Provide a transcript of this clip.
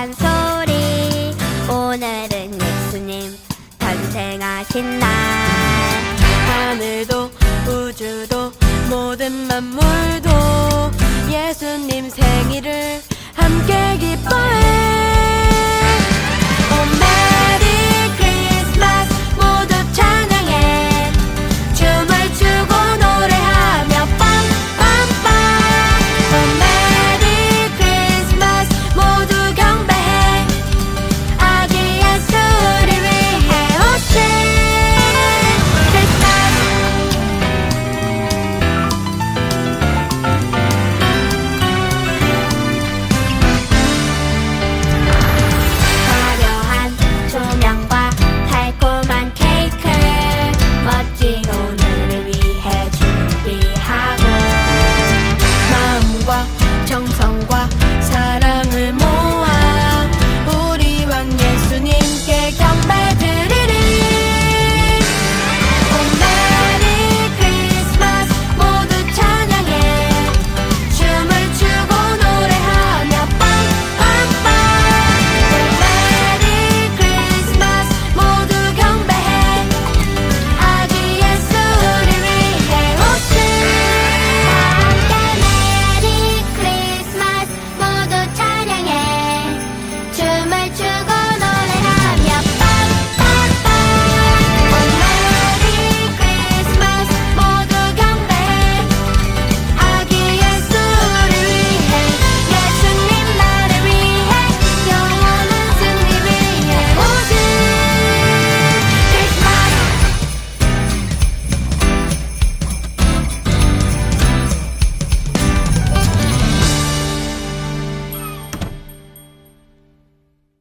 잔소리. 오늘은 예수님 탄생하신 날. 하늘도 우주도 모든 만물도 예수님 생일을 함께 기뻐해.